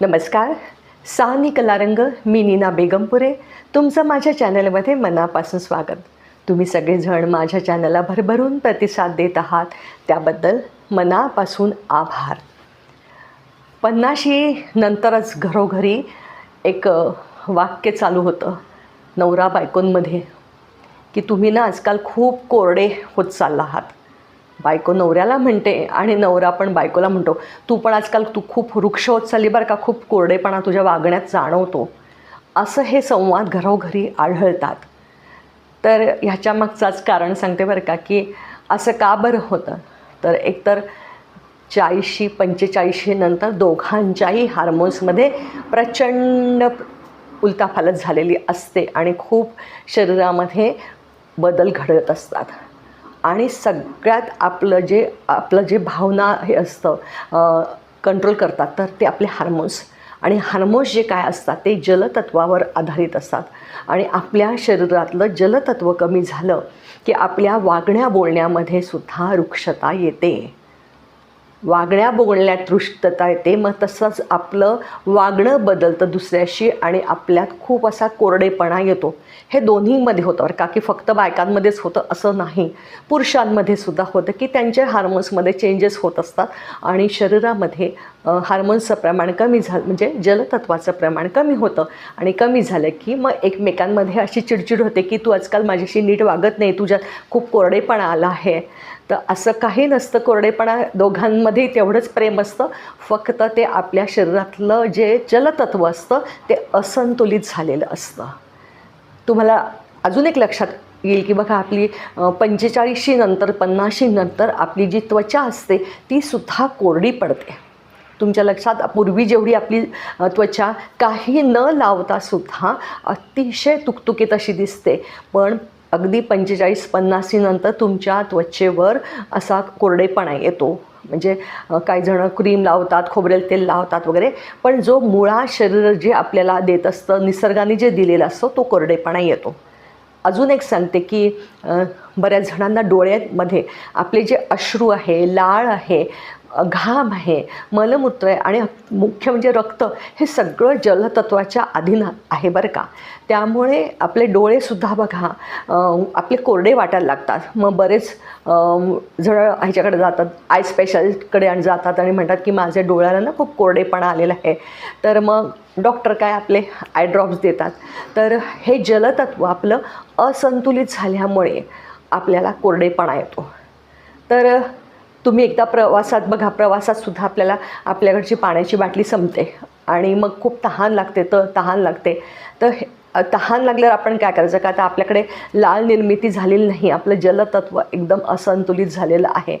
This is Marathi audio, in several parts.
नमस्कार. सानी कलारंग मी नीना बेगमपुरे. तुमचं माझ्या चॅनलमध्ये मनापासून स्वागत. तुम्ही सगळेजण माझ्या चॅनलला भरभरून प्रतिसाद देत आहात. त्याबद्दल मनापासून आभार. पन्नाशी नंतरच घरोघरी एक वाक्य चालू होतं. नवरा बायकोंमध्ये की तुम्ही ना आजकाल खूप कोरडे होत चालला आहात. बायको नवऱ्याला म्हणते आणि नवरा पण बायकोला म्हणतो तू पण आजकाल तू खूप वृक्ष होत चालली बरं का खूप कोरडेपणा तुझ्या वागण्यात जाणवतो. असं हे संवाद घरोघरी आढळतात. तर ह्याच्यामागचाच कारण सांगते बरं का की असं का बरं होतं? तर एकतर चाळीसशी पंचेचाळीसशी नंतर दोघांच्याही हार्मोन्समध्ये प्रचंड उलताफालत झालेली असते आणि खूप शरीरामध्ये बदल घडत असतात. आणि सगळ्यात आपलं जे आपलं जे भावना हे असतं कंट्रोल करतात तर ते आपले हार्मोन्स आणि हार्मोन्स जे काय असतात ते जलतत्वावर आधारित असतात. आणि आपल्या शरीरातलं जलतत्व कमी झालं की आपल्या वागण्या बोलण्यामध्ये सुद्धा वृक्षता येते. वागण्या बोगण्यात दृष्टता येते. मग तसंच आपलं वागणं बदलतं दुसऱ्याशी आणि आपल्यात खूप असा कोरडेपणा येतो. हे दोन्हीमध्ये होतं बरं का की फक्त बायकांमध्येच होतं असं नाही. पुरुषांमध्ये सुद्धा होतं की त्यांच्या हार्मोन्समध्ये चेंजेस होत असतात आणि शरीरामध्ये हार्मोन्सचं प्रमाण कमी झालं म्हणजे जलतत्वाचं प्रमाण कमी होतं. आणि कमी झालं की मग एकमेकांमध्ये अशी चिडचिड होते की तू आजकाल माझ्याशी नीट वागत नाही तुझ्यात खूप कोरडेपणा आला आहे. तर असं काही नसतं. कोरडेपणा दोघांमध्ये तेवढंच प्रेम असतं. फक्त ते आपल्या शरीरातलं जे जलतत्व असतं ते असंतुलित झालेलं असतं. तुम्हाला अजून एक लक्षात येईल की बघा आपली पंचेचाळीसशी नंतर पन्नाशी नंतर आपली जी त्वचा असते ती सुद्धा कोरडी पडते. तुमच्या लक्षात पूर्वी जेवढी आपली त्वचा काही न लावता सुद्धा अतिशय तुकतुकीत अशी दिसते. पण अगदी पंचेचाळीस पन्नासीनंतर तुमच्या त्वचेवर असा कोरडेपणा येतो. म्हणजे काही जणं क्रीम लावतात खोबरेल तेल लावतात वगैरे पण जो मुळा शरीर जे आपल्याला देत असतं निसर्गाने जे दिलेलं असतं तो कोरडेपणा येतो. अजून एक सांगते की बऱ्याच जणांना डोळ्यांमध्ये आपले जे अश्रू आहे लाळ आहे घाम आहे मलमूत्र आहे आणि मुख्य म्हणजे रक्त हे सगळं जलतत्वाच्या अधीन आहे बरं का. त्यामुळे आपले डोळेसुद्धा बघा आपले कोरडे वाटायला लागतात. मग बरेच जण ह्याच्याकडे जातात आय स्पेशालिस्टकडे आणि जातात आणि म्हणतात की माझ्या डोळ्याला ना खूप कोरडेपणा आलेला आहे. तर मग डॉक्टर काय आपले आय ड्रॉप्स देतात. तर हे जलतत्व आपलं असंतुलित झाल्यामुळे आपल्याला कोरडेपणा येतो. तर तुम्ही एकदा प्रवासात बघा प्रवासात सुद्धा आपल्याला आपल्याकडची पाण्याची बाटली संपते. आणि मग खूप तहान लागते तर तहान लागते. तर हे- तहान लागल्यावर आपण काय करायचं? का आता आपल्याकडे लाल निर्मिती झालेली नाही आपलं जलतत्व एकदम असंतुलित झालेलं आहे.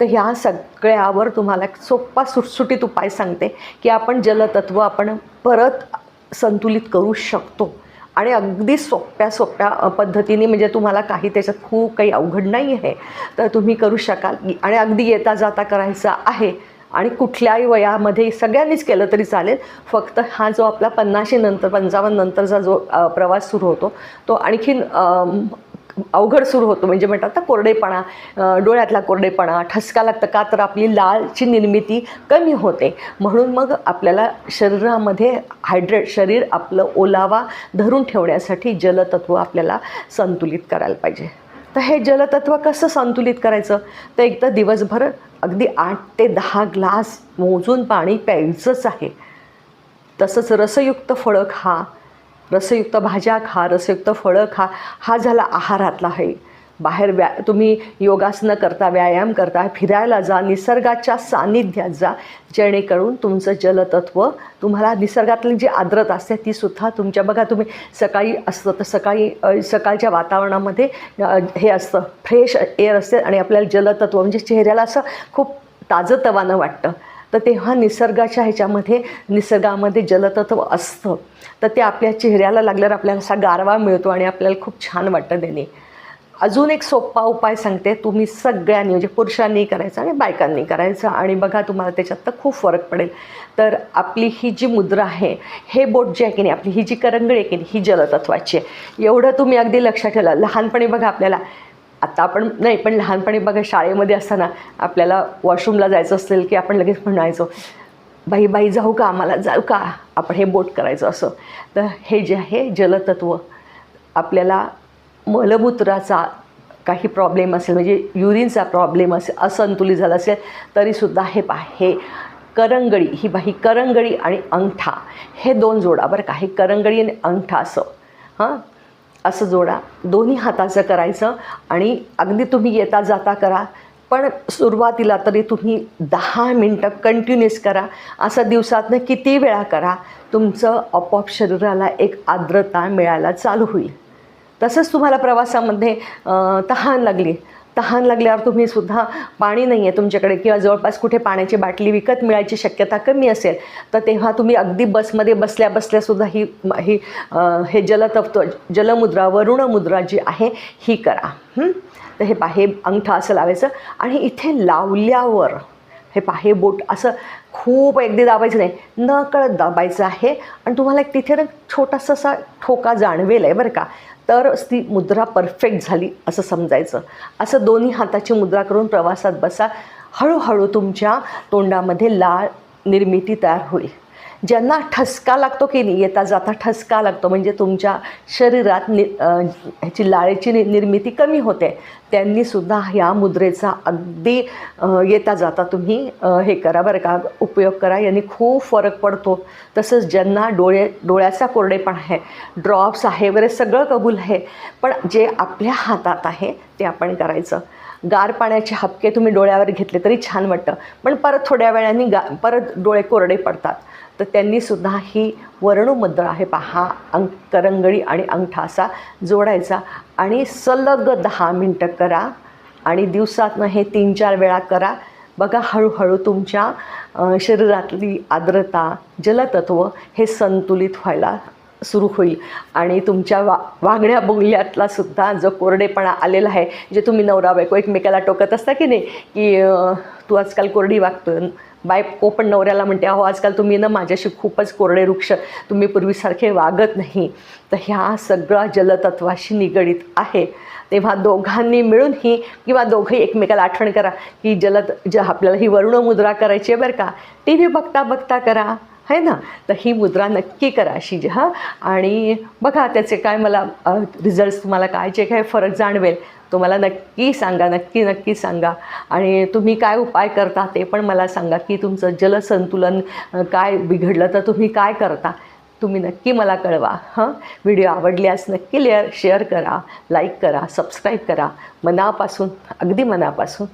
तर ह्या सगळ्यावर तुम्हाला एक सोप्पा सुटसुटीत उपाय सांगते की आपण जलतत्व आपण परत संतुलित करू शकतो. आणि अगदी सोप्या सोप्या पद्धतीने म्हणजे तुम्हाला काही त्याच्यात खूप काही अवघड नाही आहे. तर तुम्ही करू शकाल. आणि अगदी येता जाता करायचा आहे. आणि कुठल्याही वयामध्ये सगळ्यांनीच केलं तरी चालेल. फक्त हा जो आपला पन्नाशी नंतर पंचावन्न नंतरचा जो प्रवास सुरू होतो तो आणखीन अवघड सुरू होतो. म्हणजे म्हणतात ना कोरडेपणा डोळ्यातला कोरडेपणा ठसका लागतं का तर आपली लाळची निर्मिती कमी होते. म्हणून मग आपल्याला शरीरामध्ये हायड्रेट शरीर आपलं ओलावा धरून ठेवण्यासाठी जलतत्व आपल्याला संतुलित करायला पाहिजे. तर हे जलतत्व कसं संतुलित करायचं? तर एक तर दिवसभर अगदी आठ ते दहा ग्लास मोजून पाणी प्यायचंच आहे. तसंच रसयुक्त फळं खा रसयुक्त भाज्या खा रसयुक्त फळं खा हा झाला आहारातला आहे बाहेर व्या तुम्ही योगासनं करता व्यायाम करता फिरायला जा निसर्गाच्या सान्निध्यात जा जेणेकरून तुमचं जलतत्व तुम्हाला निसर्गातली जी आर्द्रता असते ती सुद्धा तुमच्या बघा तुम्ही सकाळी असतं तर सकाळी सकाळच्या वातावरणामध्ये हे असतं फ्रेश एअर असते आणि आपल्याला जलतत्व म्हणजे चेहऱ्याला असं खूप ताजंतवानं वाटतं. तर तेव्हा निसर्गाच्या ह्याच्यामध्ये निसर्गामध्ये जलतत्व असतं. तर ते आपल्या चेहऱ्याला लागल्यावर आपल्याला असा गारवा मिळतो आणि आपल्याला खूप छान वाटतं त्याने अजून एक सोपा उपाय सांगते तुम्ही सगळ्यांनी म्हणजे पुरुषांनी करायचा आणि बायकांनी करायचा. आणि बघा तुम्हाला त्याच्यात तर खूप फरक पडेल. तर आपली ही जी मुद्रा आहे हे बोट जे आहे की नाही आपली ही जी करंगळी आहे की नाही ही जलतत्वाची आहे. एवढं तुम्ही अगदी लक्षात ठेवा. लहानपणी बघा आपल्याला आता आपण नाही पण लहानपणी बघा शाळेमध्ये असताना आपल्याला वॉशरूमला जायचं असेल की आपण लगेच म्हणायचो बाई बाई जाऊ का आम्हाला जाऊ का? आपण हे बोट करायचं असं. तर हे जे आहे जलतत्व आपल्याला मलमूत्राचा काही प्रॉब्लेम असेल म्हणजे युरिनचा प्रॉब्लेम असेल असंतुलित झाला असेल तरीसुद्धा हे पा हे करंगळी ही बाई करंगळी आणि अंगठा हे दोन जोडा बरं का हे करंगळी आणि अंगठा असं. हां? असं जोडा. दोन्ही हाताचं करायचं आणि अगदी तुम्ही येता जाता करा. पण सुरुवातीला तरी तुम्ही दहा मिनटं कंटिन्युअस करा. असं दिवसातनं किती वेळा करा. तुमचं आपोआप शरीराला एक आर्द्रता मिळायला चालू होईल. तसंच तुम्हाला प्रवासामध्ये तहान लागली. तहान लागल्यावर तुम्ही सुद्धा पाणी नाही आहे तुमच्याकडे किंवा जवळपास कुठे पाण्याची बाटली विकत मिळायची शक्यता कमी असेल तर तेव्हा तुम्ही अगदी बसमध्ये बसल्या बसल्यासुद्धा ही ही हे जलतत्व जलमुद्रा वरुणमुद्रा जी आहे ही करा. तर हे पाहे अंगठा असं लावायचं आणि इथे लावल्यावर हे पाहे बोट असं खूप अगदी दाबायचं नाही नकळत दाबायचं आहे. आणि तुम्हाला एक तिथे ना छोटासा असा ठोका जाणवेल आहे बरं का. तरच ती मुद्रा परफेक्ट झाली असं समजायचं. असं दोन्ही हाताची मुद्रा करून प्रवासात बसा. हळूहळू तुमच्या तोंडामध्ये लाळ निर्मिती तयार होईल. ज्यांना ठसका लागतो की नाही येता जाता ठसका लागतो म्हणजे तुमच्या शरीरात नि ह्याची लाळेची नि निर्मिती कमी होते. त्यांनीसुद्धा ह्या मुद्रेचा अगदी येता जाता तुम्ही हे करा बरं का उपयोग करा. यांनी खूप फरक पडतो. तसंच ज्यांना डोळे डोळ्याचा कोरडेपण आहे ड्रॉप्स आहे वगैरे सगळं कबूल आहे. पण जे आपल्या हातात आहे ते आपण करायचं. गार पाण्याचे हपके तुम्ही डोळ्यावर घेतले तरी छान वाटतं. पण परत थोड्या वेळाने गा परत डोळे कोरडे पडतात. तर त्यांनीसुद्धा ही वर्णमुद्रा आहे पहा अंग करंगळी आणि अंगठा असा जोडायचा. आणि सलग दहा मिनटं करा आणि दिवसातनं हे तीन चार वेळा करा. बघा हळूहळू तुमच्या शरीरातली आर्द्रता जलतत्व हे संतुलित व्हायला सुरू होईल. आणि तुमच्या वा वागण्या बोलल्यातला सुद्धा जो कोरडेपणा आलेला आहे जे तुम्ही नवरा बायको एकमेकाला टोकत असता की नाही की तू आजकाल कोरडी वागतो बायको पण नवऱ्याला म्हणते अहो आजकाल तुम्ही ना माझ्याशी खूपच कोरडे वृक्ष तुम्ही पूर्वीसारखे वागत नाही. तर ह्या सगळा जलतत्वाशी निगडीत आहे. तेव्हा दोघांनी मिळून ही किंवा दोघंही एकमेकाला आठवण करा की जलत ज आपल्याला ही वरुणमुद्रा करायची आहे बरं का टी व्ही बघता बघता करा. आहे ना? तर ही मुद्रा नक्की करा अशी जी हां. आणि बघा त्याचे काय मला रिझल्ट्स तुम्हाला काय जे काय फरक जाणवेल तो मला नक्की सांगा नक्की नक्की सांगा. आणि तुम्ही काय उपाय करता ते पण मला सांगा की तुमचं जलसंतुलन काय बिघडलं तर तुम्ही काय करता तुम्ही नक्की मला कळवा हां. व्हिडिओ आवडल्यास नक्की लेअर शेअर करा लाईक करा सबस्क्राईब करा. मनापासून अगदी मनापासून.